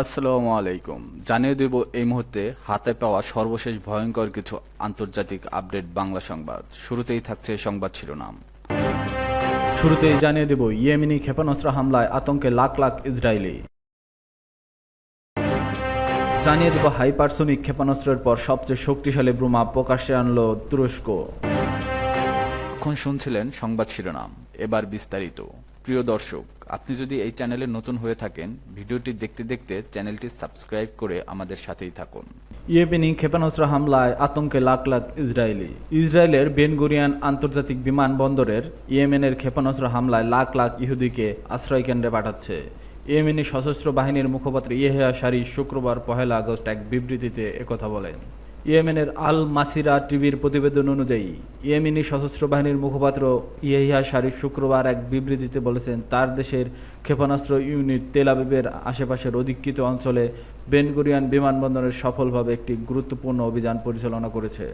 আসসালামু আলাইকুম। জানিয়ে দেব এই মুহূর্তে হাতে পাওয়া সর্বশেষ ভয়ঙ্কর কিছু আন্তর্জাতিক আপডেট বাংলা সংবাদ। শুরুতেই থাকছে সংবাদ শিরোনাম। শুরুতেই জানিয়ে দেব ইয়েমেনি ক্ষেপণাস্ত্র হামলায় আতঙ্কে লাখ লাখ ইসরায়েলি। জানিয়ে দেব হাইপারসোনিক ক্ষেপণাস্ত্রের পর সবচেয়ে শক্তিশালী ব্রোমা প্রকাশ্যে আনলো তুরস্ক। এখন শুনছিলেন সংবাদ শিরোনাম। এবার বিস্তারিত। প্রিয় দর্শক, আপনি যদি এই চ্যানেলে নতুন হয়ে থাকেন, ভিডিওটি দেখতে দেখতে চ্যানেলটি সাবস্ক্রাইব করে আমাদের সাথেই থাকুন। ইয়েমেনি ক্ষেপণাস্ত্র হামলায় আতঙ্কে লাখ লাখ ইসরায়েলি। ইসরায়েলের বেনগুরিয়ান আন্তর্জাতিক বিমানবন্দরের ইয়েমেনের ক্ষেপণাস্ত্র হামলায় লাখ লাখ ইহুদিকে আশ্রয় কেন্দ্রে পাঠাচ্ছে। ইয়েমেনি সশস্ত্র বাহিনীর মুখপাত্র ইয়েহিয়া সারি শুক্রবার পহেলা আগস্ট এক বিবৃতিতে একথা বলেন। ইয়েমেনের আল মাসিরা টিভির প্রতিবেদন অনুযায়ী, ইয়েমেনি সশস্ত্র বাহিনীর মুখপাত্র ইয়েহিয়া শারিফ শুক্রবার এক বিবৃতিতে বলেছেন, তার দেশের ক্ষেপণাস্ত্র ইউনিট তেল আবিবের আশেপাশের অধিকৃত অঞ্চলে বেনগুরিয়ান বিমানবন্দরের সফলভাবে একটি গুরুত্বপূর্ণ অভিযান পরিচালনা করেছে।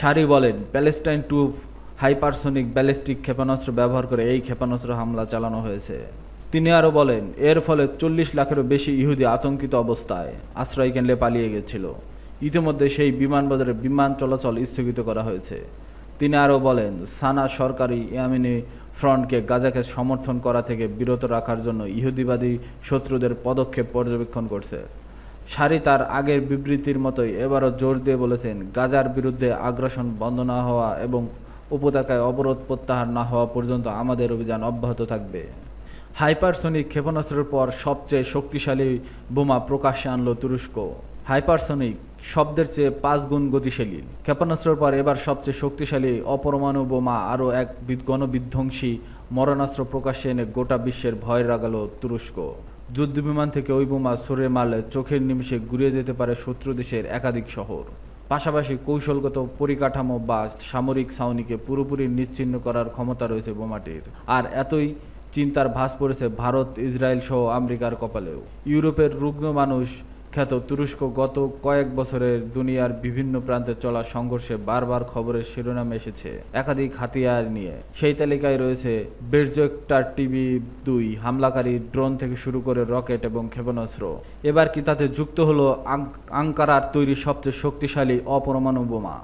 শারি বলেন, প্যালেস্টাইন টু হাইপারসোনিক ব্যালিস্টিক ক্ষেপণাস্ত্র ব্যবহার করে এই ক্ষেপণাস্ত্র হামলা চালানো হয়েছে। তিনি আরও বলেন, এর ফলে চল্লিশ লাখেরও বেশি ইহুদি আতঙ্কিত অবস্থায় আশ্রয় কেন্দ্রে পালিয়ে গেছিল। ইতিমধ্যে সেই বিমানবন্দরে বিমান চলাচল স্থগিত করা হয়েছে। তিনি আরও বলেন, সানা সরকারি ইয়ামিনি ফ্রন্টকে গাজাকে সমর্থন করা থেকে বিরত রাখার জন্য ইহুদিবাদী শত্রুদের পদক্ষেপ পর্যবেক্ষণ করছে। সারি তার আগের বিবৃতির মতোই এবারও জোর দিয়ে বলেছেন, গাজার বিরুদ্ধে আগ্রাসন বন্ধ না হওয়া এবং উপত্যকায় অবরোধ প্রত্যাহার না হওয়া পর্যন্ত আমাদের অভিযান অব্যাহত থাকবে। হাইপারসোনিক ক্ষেপণাস্ত্রের পর সবচেয়ে শক্তিশালী বোমা প্রকাশ্যে আনল তুরস্ক। হাইপারসোনিক শব্দের চেয়ে পাঁচ গুণ গতিশালী। ক্ষেপণাস্ত্রের পর এবার সবচেয়ে শক্তিশালী অপরমাণু বোমা আরও এক গণবিধ্বংসী মরণাস্ত্র প্রকাশ্যে এনে গোটা বিশ্বের ভয় রাগালো তুরস্ক। যুদ্ধবিমান থেকে ওই বোমা সরে মারলে চোখের নিমিষে ঘুরিয়ে যেতে পারে শত্রু দেশের একাধিক শহর। পাশাপাশি কৌশলগত পরিকাঠামো বা সামরিক ছাউনিকে পুরোপুরি নিচ্ছিন্ন করার ক্ষমতা রয়েছে বোমাটির। আর এতই চিন্তার ভাস পড়েছে ভারত, ইসরায়েল সহ আমেরিকার কপালেও। ইউরোপের রুগ্ন মানুষ খ্যাত তুরস্ক গত কয়েক বছরের দুনিয়ার বিভিন্ন প্রান্তে চলা সংঘর্ষে বারবার খবরের শিরোনামে এসেছে একাধিক হাতিয়ার নিয়ে। সেই তালিকায় রয়েছে বেরজেক্টার টিভি দুই, হামলাকারী ড্রোন থেকে শুরু করে রকেট এবং ক্ষেপণাস্ত্র। এবার কি তাতে যুক্ত হলো আঙ্ক- আঙ্কারার তৈরি সবচেয়ে শক্তিশালী অপরমাণু বোমা?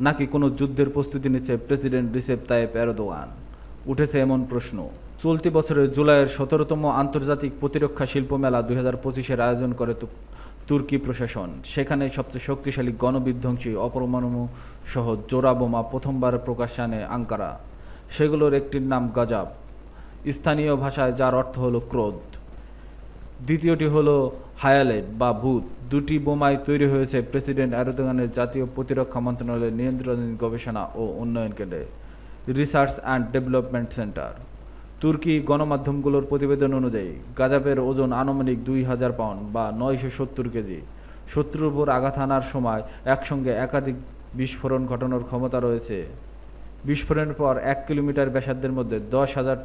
নাকি কোনো যুদ্ধের প্রস্তুতি নিচ্ছে প্রেসিডেন্ট রিসেপ তাইপ এরদোয়ান? উঠেছে এমন প্রশ্ন। চলতি বছরের জুলাইয়ের সতেরোতম আন্তর্জাতিক প্রতিরক্ষা শিল্প মেলা দুই হাজার পঁচিশের আয়োজন করে তুর্কি প্রশাসন। সেখানে সবচেয়ে শক্তিশালী গণবিধ্বংসী অপরমাণু সহ জোড়া বোমা প্রথমবার প্রকাশ্যে আনে আঙ্কারা। সেগুলোর একটির নাম গজাব। স্থানীয় ভাষায় যার অর্থ হলো ক্রোধ। দ্বিতীয়টি হলো হায়ালেট বা ভূত। দুটি বোমাই তৈরি হয়েছে প্রেসিডেন্ট এরদোগানের জাতীয় প্রতিরক্ষা মন্ত্রণালয়ের নিয়ন্ত্রণাধীন গবেষণা ও উন্নয়ন কেন্দ্রে। Research and development centre. তুর্কি গণমাধ্যমগুলোর প্রতিবেদন অনুযায়ী গাজাবের ওজন আনুমানিক দুই হাজার পাউন্ড বা নয়শো সত্তর কেজি। শত্রুর উপর আঘাত আনার সময় একসঙ্গে একাধিক বিস্ফোরণ ঘটানোর ক্ষমতা রয়েছে। বিস্ফোরণের পর এক কিলোমিটার ব্যাসার্ধের মধ্যে দশ হাজার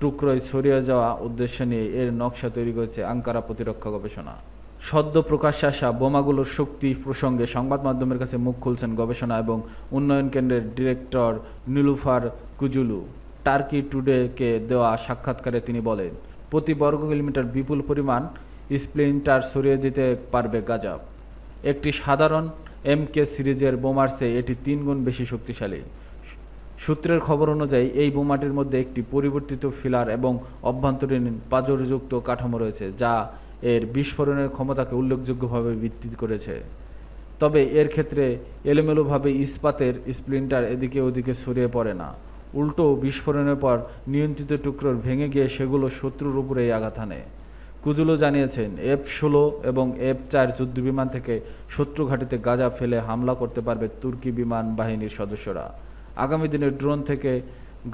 টুকরোয় ছড়িয়ে যাওয়া উদ্দেশ্য নিয়ে এর নকশা তৈরি করেছে আঙ্কারা প্রতিরক্ষা গবেষণা। সদ্য প্রকাশ্যে আসা বোমাগুলোর শক্তি প্রসঙ্গে সংবাদ মাধ্যমের কাছে মুখ খুলছেন গবেষণা এবং উন্নয়ন কেন্দ্রের ডিরেক্টর নীলুফার কুজুলু। টার্কি টুডেকে দেওয়া সাক্ষাৎকারে তিনি বলেন, প্রতি বর্গ কিলোমিটার বিপুল পরিমাণ স্প্লিন্টার সরিয়ে দিতে পারবে গাজাব একটি সাধারণ এমকে সিরিজের বোমার চেয়ে এটি তিন গুণ বেশি শক্তিশালী। সূত্রের খবর অনুযায়ী, এই বোমাটির মধ্যে একটি পরিবর্তিত ফিলার এবং অভ্যন্তরীণ পাজরযুক্ত কাঠামো রয়েছে, যা এর বিস্ফোরণের ক্ষমতাকে উল্লেখযোগ্যভাবে বৃদ্ধি করেছে। তবে এর ক্ষেত্রে এলোমেলোভাবে ইস্পাতের স্প্লিন্টার এদিকে ওদিকে ছড়িয়ে পড়ে না। উল্টো বিস্ফোরণের পর নিয়ন্ত্রিত টুকরোর ভেঙে গিয়ে সেগুলো শত্রুর উপরেই আঘাত হানে। কুজুলো জানিয়েছেন এফ ষোলো এবং এফ চার যুদ্ধবিমান থেকে শত্রু ঘাঁটিতে গাজা ফেলে হামলা করতে পারবে তুর্কি বিমান বাহিনীর সদস্যরা। আগামী দিনে ড্রোন থেকে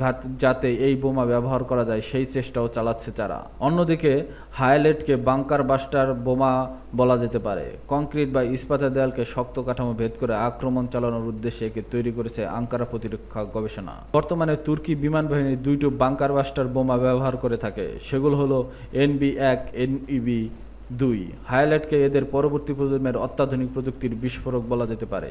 ঘাত, যাতে এই বোমা ব্যবহার করা যায়, সেই চেষ্টাও চালাচ্ছে তারা। অন্যদিকে হায়ালেটকে বাংকার বাস্টার বোমা বলা যেতে পারে। কংক্রিট বা ইস্পাতের দেয়ালকে শক্ত কাঠামো ভেদ করে আক্রমণ চালানোর উদ্দেশ্যে একে তৈরি করেছে আঙ্কারা প্রতিরক্ষা গবেষণা। বর্তমানে তুর্কি বিমান বাহিনী দুইটো বাংকার বাস্টার বোমা ব্যবহার করে থাকে। সেগুলো হলো এনবি এক এনইবি দুই। হায়ালাইটকে এদের পরবর্তী প্রজন্মের অত্যাধুনিক প্রযুক্তির বিস্ফোরক বলা যেতে পারে।